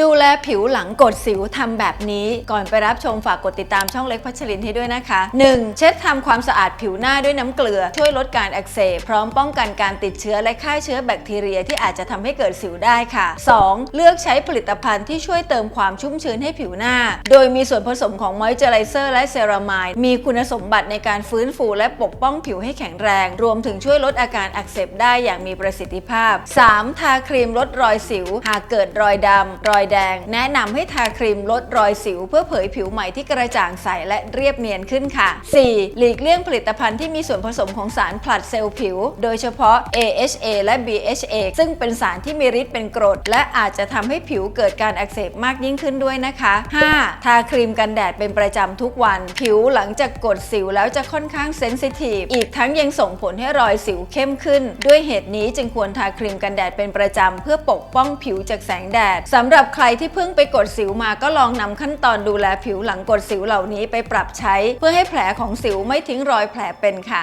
ดูแลผิวหลังกดสิวทำแบบนี้ ก่อนไปรับชมฝากกดติดตามช่องเล็กพัชรินให้ด้วยนะคะ 1. เช็ดทำความสะอาดผิวหน้าด้วยน้ำเกลือ ช่วยลดการอักเสบพร้อมป้องกันการติดเชื้อและฆ่าเชื้อแบคทีเรียที่อาจจะทำให้เกิดสิวได้ค่ะ 2. เลือกใช้ผลิตภัณฑ์ที่ช่วยเติมความชุ่มชื้นให้ผิวหน้า โดยมีส่วนผสมของมอยเจอไรเซอร์และเซรามายมีคุณสมบัติในการฟื้นฟูและปกป้องผิวให้แข็งแรง รวมถึงช่วยลดอาการอักเสบได้อย่างมีประสิทธิภาพ 3. ทาครีมลดรอยสิว หากเกิดรอยดำรอยแดง แนะนำให้ทาครีมลดรอยสิว เพื่อเผยผิวใหม่ที่กระจ่างใสและเรียบเนียนขึ้นค่ะ 4. หลีกเลี่ยงผลิตภัณฑ์ที่มีส่วนผสมของสารผลัดเซลล์ผิว โดยเฉพาะ AHA และ BHA ซึ่งเป็นสารที่มีฤทธิ์เป็นกรด และอาจจะทำให้ผิวเกิดการอักเสบมากยิ่งขึ้นด้วยนะคะ 5. ทาครีมกันแดดเป็นประจำทุกวัน ผิวหลังจากกดสิวแล้วจะค่อนข้างเซนซิทีฟอีกทั้งยังส่งผลให้รอยสิวเข้มขึ้น ด้วยเหตุนี้จึงควรทาครีมกันแดดเป็นประจำเพื่อปกป้องผิวจากแสงแดดสำหรับใครที่เพิ่งไปกดสิวมาก็ลองนำขั้นตอนดูแลผิวหลังกดสิวเหล่านี้ไปปรับใช้ เพื่อให้แผลของสิวไม่ทิ้งรอยแผลเป็นค่ะ